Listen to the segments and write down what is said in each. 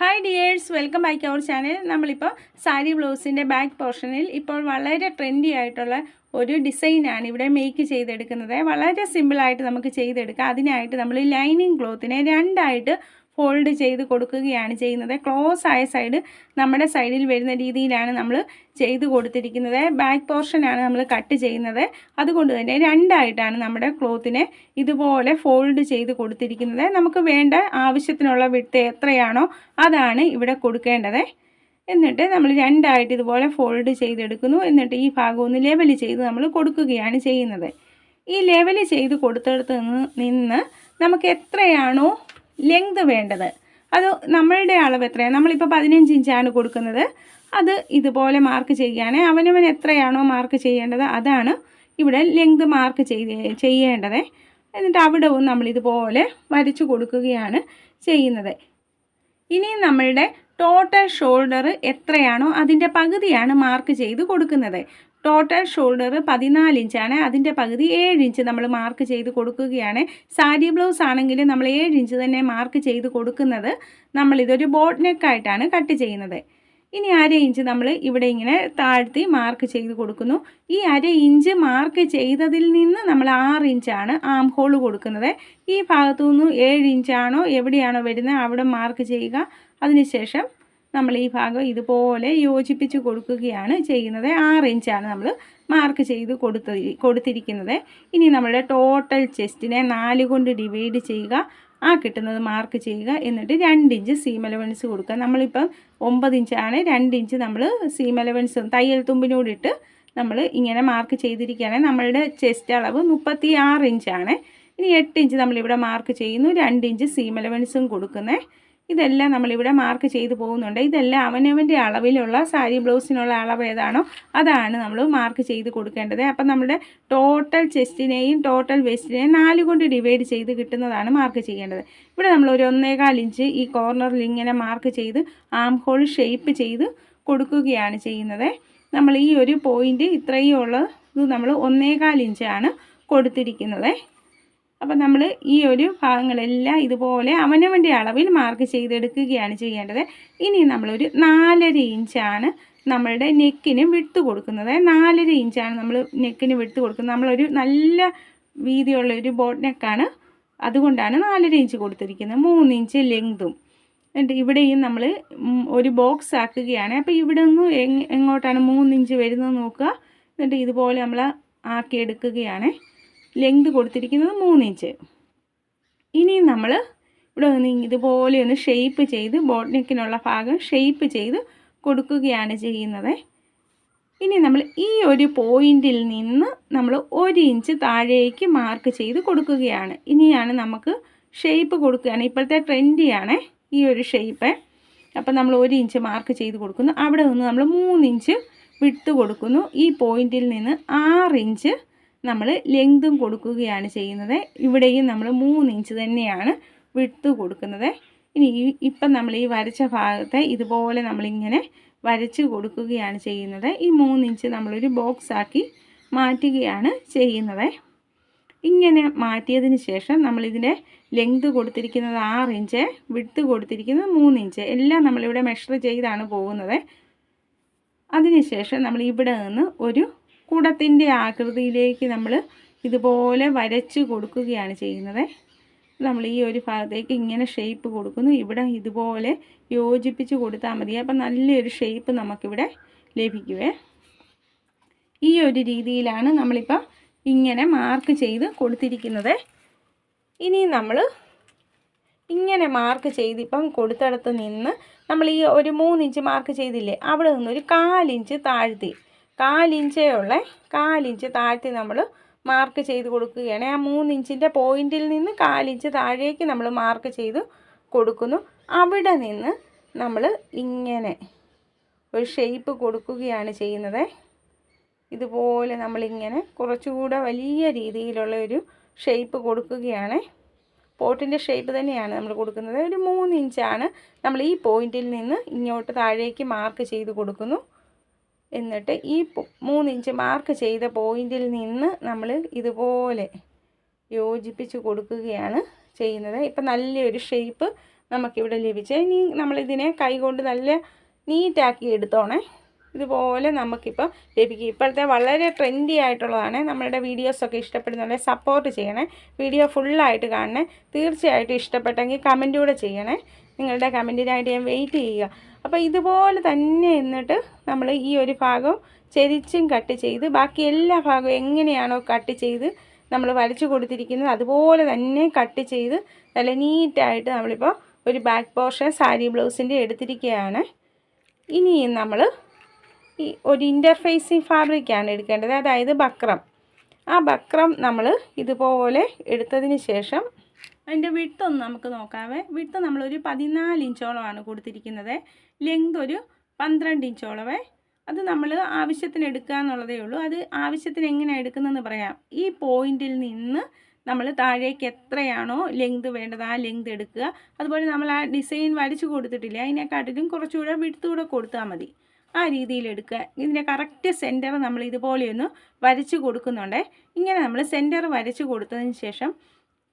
Hi dears welcome back our channel നമ്മളിപ്പോൾ സാരി ബ്ലൗസിന്റെ back പോർഷനിൽ ഇപ്പോൾ വളരെ ട്രെൻഡി ആയിട്ടുള്ള ഒരു ഡിസൈനാണ് ഇവിടെ മേക്ക് ചെയ്തെടുക്കുന്നത്. വളരെ സിമ്പിളായിട്ട് നമുക്ക് ചെയ്തെടുക്കാം. അതിനായിട്ട് നമ്മൾ ലൈനിങ് ക്ലോത്തിനെ രണ്ടായിട്ട് ഫോൾഡ് ചെയ്ത് കൊടുക്കുകയാണ് ചെയ്യുന്നത്. ക്ലോസ് ആയ സൈഡ് നമ്മുടെ സൈഡിൽ വരുന്ന രീതിയിലാണ് നമ്മൾ ചെയ്ത് കൊടുത്തിരിക്കുന്നത്. ബാക്ക് പോർഷനാണ് നമ്മൾ കട്ട് ചെയ്യുന്നത്. അതുകൊണ്ട് തന്നെ രണ്ടായിട്ടാണ് നമ്മുടെ ക്ലോത്തിനെ ഇതുപോലെ ഫോൾഡ് ചെയ്ത് കൊടുത്തിരിക്കുന്നത്. നമുക്ക് വേണ്ട ആവശ്യത്തിനുള്ള വിട്ട് എത്രയാണോ അതാണ് ഇവിടെ കൊടുക്കേണ്ടത്. എന്നിട്ട് നമ്മൾ രണ്ടായിട്ട് ഇതുപോലെ ഫോൾഡ് ചെയ്തെടുക്കുന്നു. എന്നിട്ട് ഈ ഭാഗം ഒന്ന് ലെവൽ ചെയ്ത് നമ്മൾ കൊടുക്കുകയാണ് ചെയ്യുന്നത്. ഈ ലെവൽ ചെയ്ത് കൊടുത്തെടുത്ത് നിന്ന് നിന്ന് നമുക്ക് എത്രയാണോ ലെങ്ത് വേണ്ടത്. അത് നമ്മളുടെ അളവ് എത്രയാണ്? നമ്മളിപ്പോൾ പതിനഞ്ച് ഇഞ്ചാണ് കൊടുക്കുന്നത്. അത് ഇതുപോലെ മാർക്ക് ചെയ്യുകയാണ് അവനവൻ എത്രയാണോ മാർക്ക് ചെയ്യേണ്ടത് അതാണ് ഇവിടെ ലെങ്ത് മാർക്ക് ചെയ്ത് ചെയ്യേണ്ടത്. എന്നിട്ട് അവിടവും നമ്മൾ ഇതുപോലെ വരച്ചു കൊടുക്കുകയാണ് ചെയ്യുന്നത്. ഇനി നമ്മളുടെ ടോട്ടൽ ഷോൾഡർ എത്രയാണോ അതിന്റെ പകുതിയാണ് മാർക്ക് ചെയ്ത് കൊടുക്കുന്നത്. ടോട്ടൽ ഷോൾഡർ പതിനാല് ഇഞ്ചാണ്. അതിന്റെ പകുതി ഏഴ് ഇഞ്ച് നമ്മൾ മാർക്ക് ചെയ്ത് കൊടുക്കുകയാണ്. സാരി ബ്ലൗസ് ആണെങ്കിൽ നമ്മൾ ഏഴ് ഇഞ്ച് തന്നെ മാർക്ക് ചെയ്ത് കൊടുക്കുന്നത്. നമ്മളിതൊരു ബോട്ട് നെക്കായിട്ടാണ് കട്ട് ചെയ്യുന്നത്. ഇനി അര ഇഞ്ച് നമ്മൾ ഇവിടെ ഇങ്ങനെ താഴ്ത്തി മാർക്ക് ചെയ്ത് കൊടുക്കുന്നു. ഈ അര ഇഞ്ച് മാർക്ക് ചെയ്തതിൽ നിന്ന് നമ്മൾ ആറ് ഇഞ്ചാണ് ആം ഹോൾ കൊടുക്കുന്നത്. ഈ ഭാഗത്തു നിന്ന് ഏഴ് ഇഞ്ചാണോ എവിടെയാണോ വരുന്നത് അവിടെ മാർക്ക് ചെയ്യുക. അതിനുശേഷം നമ്മൾ ഈ ഭാഗം ഇതുപോലെ യോജിപ്പിച്ച് കൊടുക്കുകയാണ് ചെയ്യുന്നത്. ആറ് ഇഞ്ചാണ് നമ്മൾ മാർക്ക് ചെയ്ത് കൊടുത്ത കൊടുത്തിരിക്കുന്നത്. ഇനി നമ്മുടെ ടോട്ടൽ ചെസ്റ്റിനെ നാല് കൊണ്ട് ഡിവൈഡ് ചെയ്യുക. ആ കിട്ടുന്നത് മാർക്ക് ചെയ്യുക. എന്നിട്ട് രണ്ട് ഇഞ്ച് സീം അലവൻസ് കൊടുക്കുക. നമ്മളിപ്പം ഒമ്പത് ഇഞ്ചാണ്. രണ്ട് ഇഞ്ച് നമ്മൾ സീം അലവൻസ് തയ്യൽ തുമ്പിനോടിട്ട് നമ്മൾ ഇങ്ങനെ മാർക്ക് ചെയ്തിരിക്കുകയാണ്. നമ്മളുടെ ചെസ്റ്റ് അളവ് മുപ്പത്തി ആറ് ഇഞ്ചാണ്. ഇനി എട്ട് ഇഞ്ച് നമ്മളിവിടെ മാർക്ക് ചെയ്യുന്നു. രണ്ട് ഇഞ്ച് സീം അലവൻസും കൊടുക്കുന്നത് ഇതെല്ലാം നമ്മളിവിടെ മാർക്ക് ചെയ്തു പോകുന്നുണ്ട്. ഇതെല്ലാം അവനവന്റെ അളവിലുള്ള സാരി ബ്ലൗസിനുള്ള അളവ് ഏതാണോ അതാണ് നമ്മൾ മാർക്ക് ചെയ്ത് കൊടുക്കേണ്ടത്. അപ്പം നമ്മുടെ ടോട്ടൽ ചെസ്റ്റിനെയും ടോട്ടൽ വെസ്റ്റിനെയും നാല് കൊണ്ട് ഡിവൈഡ് ചെയ്ത് കിട്ടുന്നതാണ് മാർക്ക് ചെയ്യേണ്ടത്. ഇവിടെ നമ്മൾ ഒരു ഒന്നേകാൽ ഇഞ്ച് ഈ കോർണറിൽ ഇങ്ങനെ മാർക്ക് ചെയ്ത് ആം ഹോൾ ഷേപ്പ് ചെയ്ത് കൊടുക്കുകയാണ് ചെയ്യുന്നത്. നമ്മൾ ഈ ഒരു പോയിന്റ് ഇത്രയും ഉള്ളത് നമ്മൾ ഒന്നേകാൽ ഇഞ്ചാണ് കൊടുത്തിരിക്കുന്നത്. അപ്പം നമ്മൾ ഈ ഒരു ഭാഗങ്ങളെല്ലാം ഇതുപോലെ അവനവന്റെ അളവിൽ മാർക്ക് ചെയ്തെടുക്കുകയാണ് ചെയ്യേണ്ടത്. ഇനി നമ്മളൊരു നാലര ഇഞ്ചാണ് നമ്മളുടെ നെക്കിന് വിട്ട് കൊടുക്കുന്നത്. നാലര ഇഞ്ചാണ് നമ്മൾ നെക്കിന് വിട്ട് കൊടുക്കുന്നത്. നമ്മളൊരു നല്ല വീതിയുള്ള ഒരു ബോട്ട് നെക്കാണ് അതുകൊണ്ടാണ് നാലര ഇഞ്ച് കൊടുത്തിരിക്കുന്നത്. മൂന്ന് ഇഞ്ച് ലെങ്തും എന്നിട്ട് ഇവിടെയും നമ്മൾ ഒരു ബോക്സ് ആക്കുകയാണ്. അപ്പോൾ ഇവിടെ നിന്ന് എങ്ങോട്ടാണ് മൂന്ന് ഇഞ്ച് വരുന്നത് നോക്കുക. എന്നിട്ട് ഇതുപോലെ നമ്മൾ ആക്കിയെടുക്കുകയാണ്. ലെങ്ത് കൊടുത്തിരിക്കുന്നത് മൂന്ന് ഇഞ്ച് ഇനിയും നമ്മൾ ഇവിടെ ഒന്ന് ഇതുപോലെ ഒന്ന് ഷെയ്പ്പ് ചെയ്ത് ബോട്ട് നെക്കിനുള്ള ഭാഗം ഷെയ്പ്പ് ചെയ്ത് കൊടുക്കുകയാണ് ചെയ്യുന്നത്. ഇനി നമ്മൾ ഈ ഒരു പോയിന്റിൽ നിന്ന് നമ്മൾ ഒരു ഇഞ്ച് താഴേക്ക് മാർക്ക് ചെയ്ത് കൊടുക്കുകയാണ്. ഇനിയാണ് നമുക്ക് ഷെയ്പ്പ് കൊടുക്കുകയാണ്. ഇപ്പോഴത്തെ ട്രെൻഡിയാണ് ഈ ഒരു ഷെയ്പ്പ് അപ്പം നമ്മൾ ഒരു ഇഞ്ച് മാർക്ക് ചെയ്ത് കൊടുക്കുന്നു. അവിടെ നിന്ന് നമ്മൾ മൂന്നിഞ്ച് വിട്ട് കൊടുക്കുന്നു. ഈ പോയിന്റിൽ നിന്ന് ആറിഞ്ച് നമ്മൾ ലെങ്തും കൊടുക്കുകയാണ് ചെയ്യുന്നത്. ഇവിടെയും നമ്മൾ മൂന്ന് ഇഞ്ച് തന്നെയാണ് വിട്ട് കൊടുക്കുന്നത്. ഇനി ഇപ്പം നമ്മൾ ഈ വരച്ച ഭാഗത്തെ ഇതുപോലെ നമ്മളിങ്ങനെ വരച്ച് കൊടുക്കുകയാണ് ചെയ്യുന്നത്. ഈ മൂന്ന് ഇഞ്ച് നമ്മളൊരു ബോക്സ് ആക്കി മാറ്റുകയാണ് ചെയ്യുന്നത്. ഇങ്ങനെ മാറ്റിയതിന് ശേഷം നമ്മളിതിന്റെ ലെങ്ത് കൊടുത്തിരിക്കുന്നത് ആറ് ഇഞ്ച് വിട്ട് കൊടുത്തിരിക്കുന്നത് മൂന്ന് ഇഞ്ച്. എല്ലാം നമ്മളിവിടെ മെഷർ ചെയ്താണ് പോകുന്നത്. അതിനുശേഷം നമ്മൾ ഇവിടെ നിന്ന് ഒരു കുടത്തിന്റെ ആകൃതിയിലേക്ക് നമ്മൾ ഇതുപോലെ വരച്ച് കൊടുക്കുകയാണ് ചെയ്യുന്നത്. നമ്മൾ ഈ ഒരു ഭാഗത്തേക്ക് ഇങ്ങനെ ഷേപ്പ് കൊടുക്കുന്നു. ഇവിടെ ഇതുപോലെ യോജിപ്പിച്ച് കൊടുത്താൽ മതി. അപ്പം നല്ലൊരു ഷേപ്പ് നമുക്കിവിടെ ലഭിക്കുവേ. ഈ ഒരു രീതിയിലാണ് നമ്മളിപ്പോൾ ഇങ്ങനെ മാർക്ക് ചെയ്ത് കൊടുത്തിരിക്കുന്നത്. ഇനി നമ്മൾ ഇങ്ങനെ മാർക്ക് ചെയ്ത് ഇപ്പം കൊടുത്തിടത്ത് നിന്ന് നമ്മൾ ഈ ഒരു മൂന്നിഞ്ച് മാർക്ക് ചെയ്തില്ലേ അവിടെ നിന്ന് ഒരു കാലിഞ്ച് താഴ്ത്തി. കാലിഞ്ചേ ഉള്ള കാലിഞ്ച് താഴ്ത്തി നമ്മൾ മാർക്ക് ചെയ്ത് കൊടുക്കുകയാണ്. ആ മൂന്നിഞ്ചിന്റെ പോയിന്റിൽ നിന്ന് കാലിഞ്ച് താഴേക്ക് നമ്മൾ മാർക്ക് ചെയ്ത് കൊടുക്കുന്നു. അവിടെ നിന്ന് നമ്മൾ ഇങ്ങനെ ഒരു ഷേപ്പ് കൊടുക്കുകയാണ് ചെയ്യുന്നത്. ഇതുപോലെ നമ്മളിങ്ങനെ കുറച്ചുകൂടെ വലിയ രീതിയിലുള്ള ഒരു ഷേപ്പ് കൊടുക്കുകയാണ്. പോട്ടിന്റെ ഷേപ്പ് തന്നെയാണ് നമ്മൾ കൊടുക്കുന്നത്. ഒരു മൂന്ന് ഇഞ്ചാണ് നമ്മൾ ഈ പോയിന്റിൽ നിന്ന് ഇങ്ങോട്ട് താഴേക്ക് മാർക്ക് ചെയ്ത് കൊടുക്കുന്നു. എന്നിട്ട് ഈ മൂന്നിഞ്ച് മാർക്ക് ചെയ്ത പോയിന്റിൽ നിന്ന് നമ്മൾ ഇതുപോലെ യോജിപ്പിച്ച് കൊടുക്കുകയാണ് ചെയ്യുന്നത്. ഇപ്പം നല്ലൊരു ഷേപ്പ് നമുക്കിവിടെ ലഭിച്ചു. ഇനി നമ്മളിതിനെ കൈകൊണ്ട് നല്ല നീറ്റാക്കി എടുത്തോണേ. ഇതുപോലെ നമുക്കിപ്പോൾ ലഭിക്കും. ഇപ്പോഴത്തെ വളരെ ട്രെൻഡി ആയിട്ടുള്ളതാണ്. നമ്മളുടെ വീഡിയോസൊക്കെ ഇഷ്ടപ്പെടുന്നുണ്ടെങ്കിൽ സപ്പോർട്ട് ചെയ്യണേ. വീഡിയോ ഫുള്ളായിട്ട് കാണണേ. തീർച്ചയായിട്ടും ഇഷ്ടപ്പെട്ടെങ്കിൽ കമന്റൂടെ ചെയ്യണേ. നിങ്ങളുടെ കമന്റിനായിട്ട് ഞാൻ വെയിറ്റ് ചെയ്യുക. അപ്പോൾ ഇതുപോലെ തന്നെ എന്നിട്ട് നമ്മൾ ഈ ഒരു ഭാഗം ചെരിച്ചും കട്ട് ചെയ്ത് ബാക്കി എല്ലാ ഭാഗവും എങ്ങനെയാണോ കട്ട് ചെയ്ത് നമ്മൾ വരച്ചു കൊടുത്തിരിക്കുന്നത് അതുപോലെ തന്നെ കട്ട് ചെയ്ത് നല്ല നീറ്റായിട്ട് നമ്മളിപ്പോൾ ഒരു ബാക്ക് പോർഷൻ സാരി ബ്ലൗസിന്റെ എടുത്തിരിക്കുകയാണ്. ഇനി നമ്മൾ ഈ ഒരു ഇന്റർഫേസിങ് ഫാബ്രിക്കാണ് എടുക്കേണ്ടത്. അതായത് ബക്രം. ആ ബക്രം നമ്മൾ ഇതുപോലെ എടുത്തതിന് ശേഷം അതിന്റെ ഒന്ന് നമുക്ക് നോക്കാവേ. വിട്ട് നമ്മളൊരു പതിനാല് ഇഞ്ചോളമാണ് കൊടുത്തിരിക്കുന്നത്. ലെങ്ത് ഒരു പന്ത്രണ്ട് ഇഞ്ചോളവേ. അത് നമ്മൾ ആവശ്യത്തിന് എടുക്കുക എന്നുള്ളതേ ഉള്ളൂ. അത് ആവശ്യത്തിന് എങ്ങനെ എടുക്കുന്നതെന്ന് പറയാം. ഈ പോയിന്റിൽ നിന്ന് നമ്മൾ താഴേക്ക് എത്രയാണോ ലെങ്ത് വേണ്ടത് ആ ലെങ്ത് എടുക്കുക. അതുപോലെ നമ്മൾ ആ ഡിസൈൻ വരച്ച് കൊടുത്തിട്ടില്ല അതിനെക്കാട്ടിലും കുറച്ചുകൂടെ വിടുത്തുകൂടെ കൊടുത്താൽ മതി. ആ രീതിയിൽ എടുക്കുക. ഇതിന്റെ കറക്റ്റ് സെന്റർ നമ്മൾ ഇതുപോലെയൊന്ന് വരച്ച് കൊടുക്കുന്നുണ്ട്. ഇങ്ങനെ നമ്മൾ സെന്റർ വരച്ച് കൊടുത്തതിന് ശേഷം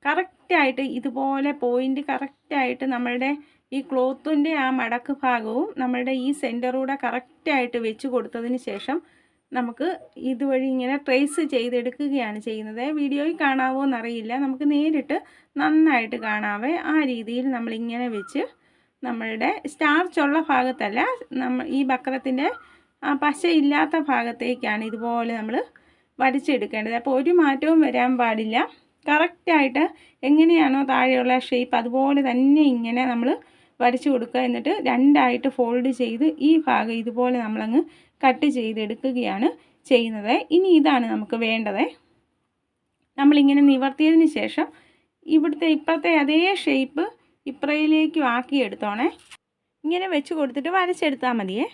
കറക്റ്റായിട്ട് ഇതുപോലെ പോയിന്റ് കറക്റ്റായിട്ട് നമ്മളുടെ ഈ ക്ലോത്തിന്റെ ആ മടക്ക് ഭാഗവും നമ്മളുടെ ഈ സെന്ററൂടെ കറക്റ്റായിട്ട് വെച്ച് കൊടുത്തതിന് ശേഷം നമുക്ക് ഇതുവഴി ഇങ്ങനെ ട്രേസ് ചെയ്തെടുക്കുകയാണ് ചെയ്യുന്നത്. വീഡിയോയിൽ കാണാവോ എന്നറിയില്ല. നമുക്ക് നേരിട്ട് നന്നായിട്ട് കാണാവേ. ആ രീതിയിൽ നമ്മളിങ്ങനെ വെച്ച് നമ്മളുടെ സ്റ്റാർച്ചുള്ള ഭാഗത്തല്ല നമ്മൾ ഈ ബക്രത്തിന്റെ ആ പശ ഇല്ലാത്ത ഭാഗത്തേക്കാണ് ഇതുപോലെ നമ്മൾ വരച്ചെടുക്കേണ്ടത്. അപ്പോൾ ഒരു മാറ്റവും വരാൻ പാടില്ല. കറക്റ്റായിട്ട് എങ്ങനെയാണോ താഴെയുള്ള ഷേപ്പ് അതുപോലെ തന്നെ ഇങ്ങനെ നമ്മൾ വരച്ചു കൊടുക്കുക. എന്നിട്ട് രണ്ടായിട്ട് ഫോൾഡ് ചെയ്ത് ഈ ഭാഗം ഇതുപോലെ നമ്മളങ്ങ് കട്ട് ചെയ്തെടുക്കുകയാണ് ചെയ്യുന്നത്. ഇനി ഇതാണ് നമുക്ക് വേണ്ടത്. നമ്മളിങ്ങനെ നിവർത്തിയതിന് ശേഷം ഇവിടുത്തെ ഇപ്പുറത്തെ അതേ ഷേപ്പ് ഇപ്പുറയിലേക്ക് ആക്കി എടുത്തോണേ. ഇങ്ങനെ വെച്ച് കൊടുത്തിട്ട് വരച്ചെടുത്താൽ മതിയേ.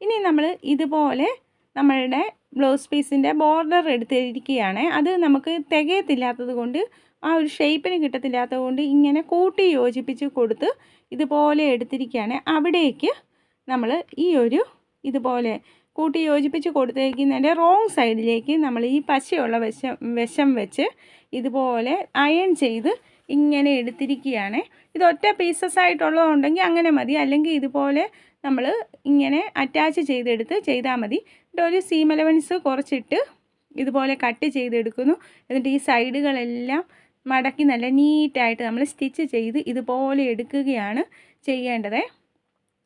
ഇനി നമ്മൾ ഇതുപോലെ നമ്മളുടെ ബ്ലൗസ് പീസിന്റെ ബോർഡർ എടുത്തിരിക്കുകയാണ്. അത് നമുക്ക് തികയത്തില്ലാത്തത് കൊണ്ട് ആ ഒരു ഷേപ്പിന് കിട്ടത്തില്ലാത്തത് കൊണ്ട് ഇങ്ങനെ കൂട്ടി യോജിപ്പിച്ച് കൊടുത്ത് ഇതുപോലെ എടുത്തിരിക്കുകയാണ്. അവിടേക്ക് നമ്മൾ ഈ ഒരു ഇതുപോലെ കൂട്ടി യോജിപ്പിച്ച് കൊടുത്തേക്കുന്നതിന്റെ റോങ് സൈഡിലേക്ക് നമ്മൾ ഈ പശയുള്ള വിഷം വിഷം വെച്ച് ഇതുപോലെ അയൺ ചെയ്ത് ഇങ്ങനെ എടുത്തിരിക്കുകയാണ്. ഇത് ഒറ്റ പീസസ് ആയിട്ടുള്ളതുണ്ടെങ്കിൽ അങ്ങനെ മതി. അല്ലെങ്കിൽ ഇതുപോലെ നമ്മൾ ഇങ്ങനെ അറ്റാച്ച് ചെയ്തെടുത്ത് ചെയ്താൽ മതി. എന്നിട്ട് ഒരു സീം അലവൻസ് കുറച്ചിട്ട് ഇതുപോലെ കട്ട് ചെയ്തെടുക്കുന്നു. എന്നിട്ട് ഈ സൈഡുകളെല്ലാം മടക്കി നല്ല നീറ്റായിട്ട് നമ്മൾ സ്റ്റിച്ച് ചെയ്ത് ഇതുപോലെ എടുക്കുകയാണ് ചെയ്യേണ്ടത്.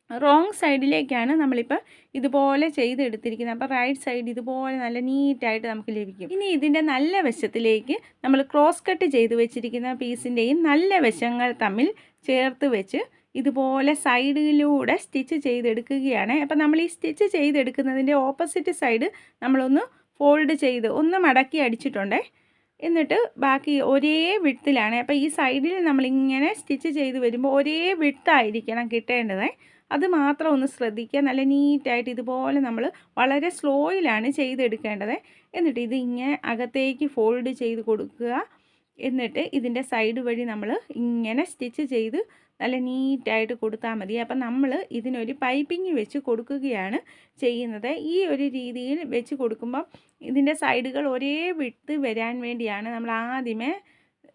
റോങ് സൈഡിലേക്കാണ് നമ്മളിപ്പോൾ ഇതുപോലെ ചെയ്തെടുത്തിരിക്കുന്നത്. അപ്പോൾ റൈറ്റ് സൈഡ് ഇതുപോലെ നല്ല നീറ്റായിട്ട് നമുക്ക് ലഭിക്കും. ഇനി ഇതിന്റെ നല്ല വശത്തിലേക്ക് നമ്മൾ ക്രോസ് കട്ട് ചെയ്ത് വെച്ചിരിക്കുന്ന പീസിന്റെയും നല്ല വശങ്ങൾ തമ്മിൽ ചേർത്ത് വെച്ച് ഇതുപോലെ സൈഡിലൂടെ സ്റ്റിച്ച് ചെയ്തെടുക്കുകയാണ്. അപ്പം നമ്മൾ ഈ സ്റ്റിച്ച് ചെയ്തെടുക്കുന്നതിന്റെ ഓപ്പോസിറ്റ് സൈഡ് നമ്മളൊന്ന് ഫോൾഡ് ചെയ്ത് ഒന്ന് മടക്കി അടിച്ചിട്ടുണ്ടേ. എന്നിട്ട് ബാക്കി ഒരേ വിട്ടിലാണ് അപ്പോൾ ഈ സൈഡിൽ നമ്മളിങ്ങനെ സ്റ്റിച്ച് ചെയ്ത് വരുമ്പോൾ ഒരേ വിട്ടായിരിക്കണം കിട്ടേണ്ടത്. അത് മാത്രം ഒന്ന് ശ്രദ്ധിക്കുക. നല്ല നീറ്റായിട്ട് ഇതുപോലെ നമ്മൾ വളരെ സ്ലോയിലാണ് ചെയ്തെടുക്കേണ്ടത്. എന്നിട്ട് ഇത് ഇങ്ങനെ അകത്തേക്ക് ഫോൾഡ് ചെയ്ത് കൊടുക്കുക. എന്നിട്ട് ഇതിന്റെ സൈഡ് വഴി നമ്മൾ ഇങ്ങനെ സ്റ്റിച്ച് ചെയ്ത് നല്ല നീറ്റായിട്ട് കൊടുത്താൽ മതി. അപ്പം നമ്മൾ ഇതിനൊരു പൈപ്പിംഗ് വെച്ച് കൊടുക്കുകയാണ് ചെയ്യുന്നത്. ഈ ഒരു രീതിയിൽ വെച്ച് കൊടുക്കുമ്പം ഇതിന്റെ സൈഡുകൾ ഒരേ വിട്ട് വരാൻ വേണ്ടിയാണ് നമ്മൾ ആദ്യമേ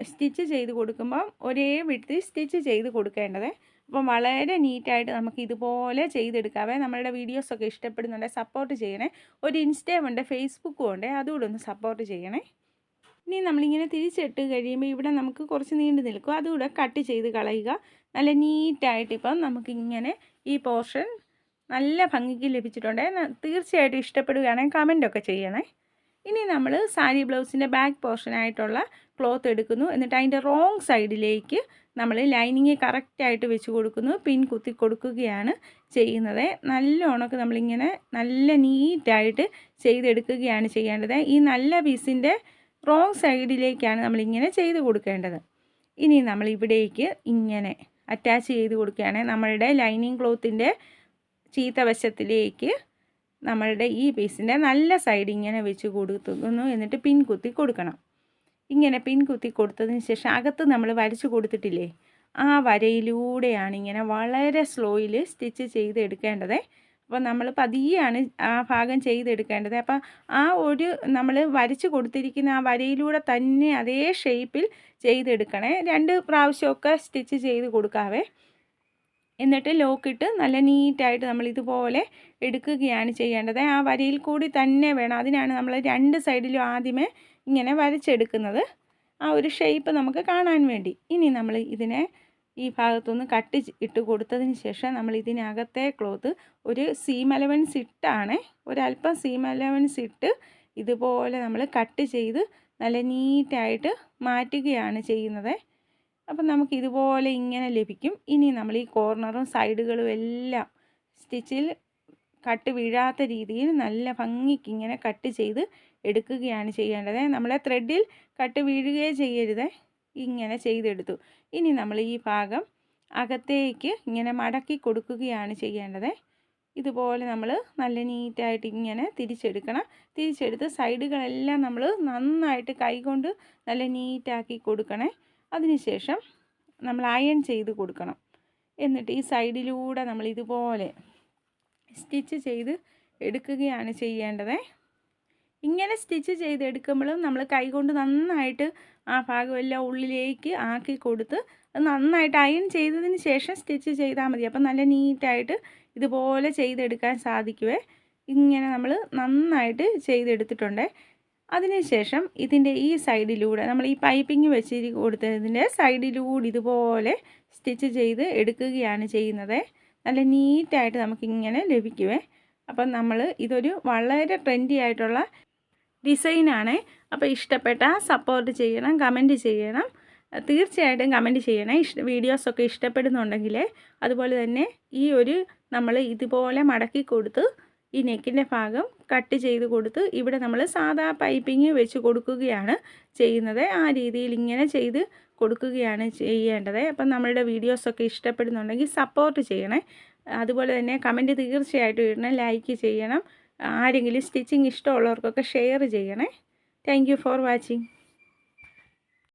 സ്റ്റിച്ച് ചെയ്ത് കൊടുക്കുമ്പം ഒരേ വിട്ട് സ്റ്റിച്ച് ചെയ്ത് കൊടുക്കേണ്ടത്. അപ്പം വളരെ നീറ്റായിട്ട് നമുക്ക് ഇതുപോലെ ചെയ്തെടുക്കാവേ. നമ്മളുടെ വീഡിയോസൊക്കെ ഇഷ്ടപ്പെടുന്നുണ്ട് സപ്പോർട്ട് ചെയ്യണേ. ഒരു ഇൻസ്റ്റയും ഉണ്ട് ഫേസ്ബുക്കും ഉണ്ട് അതുകൂടെ ഒന്ന് സപ്പോർട്ട് ചെയ്യണേ. ഇനി നമ്മളിങ്ങനെ തിരിച്ചിട്ട് കഴിയുമ്പോൾ ഇവിടെ നമുക്ക് കുറച്ച് നീണ്ടു നിൽക്കും. അതുകൂടെ കട്ട് ചെയ്ത് കളയുക. നല്ല നീറ്റായിട്ട് ഇപ്പം നമുക്കിങ്ങനെ ഈ പോർഷൻ നല്ല ഭംഗിക്ക് ലഭിച്ചിട്ടുണ്ട്. തീർച്ചയായിട്ടും ഇഷ്ടപ്പെടുകയാണെങ്കിൽ കമന്റൊക്കെ ചെയ്യണേ. ഇനി നമ്മൾ സാരി ബ്ലൗസിന്റെ ബാക്ക് പോർഷനായിട്ടുള്ള ക്ലോത്ത് എടുക്കുന്നു. എന്നിട്ട് അതിന്റെ റോങ് സൈഡിലേക്ക് നമ്മൾ ലൈനിങ് കറക്റ്റായിട്ട് വെച്ച് കൊടുക്കുന്നു. പിൻ കുത്തി കൊടുക്കുകയാണ് ചെയ്യുന്നത്. നല്ല ഉണക്ക് നമ്മളിങ്ങനെ നല്ല നീറ്റായിട്ട് ചെയ്തെടുക്കുകയാണ് ചെയ്യേണ്ടത്. ഈ നല്ല പീസിന്റെ റോങ് സൈഡിലേക്കാണ് നമ്മളിങ്ങനെ ചെയ്ത് കൊടുക്കേണ്ടത്. ഇനി നമ്മൾ ഇവിടേക്ക് ഇങ്ങനെ അറ്റാച്ച് ചെയ്ത് കൊടുക്കുകയാണ്. നമ്മളുടെ ലൈനിങ് ക്ലോത്തിന്റെ ചീത്ത വശത്തിലേക്ക് നമ്മളുടെ ഈ പീസിന്റെ നല്ല സൈഡ് ഇങ്ങനെ വെച്ച് കൊടുക്കുന്നു. എന്നിട്ട് പിൻ കുത്തി കൊടുക്കണം. ഇങ്ങനെ പിൻ കുത്തി കൊടുത്തതിന് ശേഷം അകത്ത് നമ്മൾ വരച്ച് കൊടുത്തിട്ടില്ലേ? ആ വരയിലൂടെയാണ് ഇങ്ങനെ വളരെ സ്ലോയിൽ സ്റ്റിച്ച് ചെയ്ത് എടുക്കേണ്ടത്. അപ്പോൾ നമ്മൾ പതിയാണ് ആ ഭാഗം ചെയ്തെടുക്കേണ്ടത്. അപ്പോൾ ആ ഒരു നമ്മൾ വരച്ച് കൊടുത്തിരിക്കുന്ന ആ വരയിലൂടെ തന്നെ അതേ ഷേപ്പിൽ ചെയ്തെടുക്കണേ. രണ്ട് പ്രാവശ്യമൊക്കെ സ്റ്റിച്ച് ചെയ്ത് കൊടുക്കാവേ. എന്നിട്ട് ലോക്കിട്ട് നല്ല നീറ്റായിട്ട് നമ്മൾ ഇതുപോലെ എടുക്കുകയാണ് ചെയ്യേണ്ടത്. ആ വരയിൽ കൂടി തന്നെ വേണം. അതിനാണ് നമ്മൾ രണ്ട് സൈഡിലും ആദ്യമേ ഇങ്ങനെ വരച്ചെടുക്കുന്നത്. ആ ഒരു ഷേപ്പ് നമുക്ക് കാണാൻ വേണ്ടി. ഇനി നമ്മൾ ഇതിനെ ഈ ഭാഗത്തുനിന്ന് കട്ട് ഇട്ട് കൊടുത്തതിന് ശേഷം നമ്മൾ ഇതിനകത്തെ ക്ലോത്ത് ഒരു സീം അലവൻസ് ഇട്ടാണ്. ഒരല്പം സീം അലവൻസ് ഇട്ട് ഇതുപോലെ നമ്മൾ കട്ട് ചെയ്ത് നല്ല നീറ്റായിട്ട് മാറ്റുകയാണ് ചെയ്യുന്നത്. അപ്പം നമുക്ക് ഇതുപോലെ ഇങ്ങനെ ലഭിക്കും. ഇനി നമ്മൾ ഈ കോർണറും സൈഡുകളും എല്ലാം സ്റ്റിച്ചിൽ കട്ട് വീഴാത്ത രീതിയിൽ നല്ല ഭംഗിക്ക് ഇങ്ങനെ കട്ട് ചെയ്ത് എടുക്കുകയാണ് ചെയ്യേണ്ടത്. നമ്മളെ ത്രെഡിൽ കട്ട് വീഴുകയേ ചെയ്യരുത്. ഇങ്ങനെ ചെയ്തെടുത്തു. ഇനി നമ്മൾ ഈ ഭാഗം അകത്തേക്ക് ഇങ്ങനെ മടക്കി കൊടുക്കുകയാണ് ചെയ്യേണ്ടത്. ഇതുപോലെ നമ്മൾ നല്ല നീറ്റായിട്ട് ഇങ്ങനെ തിരിച്ചെടുക്കണം. തിരിച്ചെടുത്ത് സൈഡുകളെല്ലാം നമ്മൾ നന്നായിട്ട് കൈകൊണ്ട് നല്ല നീറ്റാക്കി കൊടുക്കണേ. അതിനുശേഷം നമ്മൾ അയൺ ചെയ്ത് കൊടുക്കണം. എന്നിട്ട് ഈ സൈഡിലൂടെ നമ്മൾ ഇതുപോലെ സ്റ്റിച്ച് ചെയ്ത് എടുക്കുകയാണ് ചെയ്യേണ്ടത്. ഇങ്ങനെ സ്റ്റിച്ച് ചെയ്തെടുക്കുമ്പോഴും നമ്മൾ കൈകൊണ്ട് നന്നായിട്ട് ആ ഭാഗമെല്ലാം ഉള്ളിലേക്ക് ആക്കി കൊടുത്ത് അത് നന്നായിട്ട് അയൺ ചെയ്തതിന് ശേഷം സ്റ്റിച്ച് ചെയ്താൽ മതി. അപ്പം നല്ല നീറ്റായിട്ട് ഇതുപോലെ ചെയ്തെടുക്കാൻ സാധിക്കുവേ. ഇങ്ങനെ നമ്മൾ നന്നായിട്ട് ചെയ്തെടുത്തിട്ടുണ്ട്. അതിനുശേഷം ഇതിന്റെ ഈ സൈഡിലൂടെ നമ്മൾ ഈ പൈപ്പിംഗ് വെച്ച് കൊടുത്തതിന്റെ സൈഡിലൂടെ ഇതുപോലെ സ്റ്റിച്ച് ചെയ്ത് എടുക്കുകയാണ് ചെയ്യുന്നത്. നല്ല നീറ്റായിട്ട് നമുക്കിങ്ങനെ ലഭിക്കുവേ. അപ്പം നമ്മൾ ഇതൊരു വളരെ ട്രെൻഡി ആയിട്ടുള്ള ഡിസൈനാണ്. അപ്പോൾ ഇഷ്ടപ്പെട്ട സപ്പോർട്ട് ചെയ്യണം കമന്റ് ചെയ്യണം. തീർച്ചയായിട്ടും കമന്റ് ചെയ്യണം. ഇഷ്ട വീഡിയോസൊക്കെ ഇഷ്ടപ്പെടുന്നുണ്ടെങ്കിൽ അതുപോലെ തന്നെ ഈ ഒരു നമ്മൾ ഇതുപോലെ മടക്കി കൊടുത്ത് ഈ നെക്കിന്റെ ഭാഗം കട്ട് ചെയ്ത് കൊടുത്ത് ഇവിടെ നമ്മൾ സാധാ പൈപ്പിങ് വെച്ച് കൊടുക്കുകയാണ് ചെയ്യുന്നത്. ആ രീതിയിൽ ഇങ്ങനെ ചെയ്ത് കൊടുക്കുകയാണ് ചെയ്യേണ്ടത്. അപ്പം നമ്മളുടെ വീഡിയോസൊക്കെ ഇഷ്ടപ്പെടുന്നുണ്ടെങ്കിൽ സപ്പോർട്ട് ചെയ്യണേ. അതുപോലെ തന്നെ കമന്റ് തീർച്ചയായിട്ടും ഇടണം ലൈക്ക് ചെയ്യണം. ആരെങ്കിലും സ്റ്റിച്ചിങ് ഇഷ്ടമുള്ളവർക്കൊക്കെ ഷെയർ ചെയ്യണേ. Thank for watching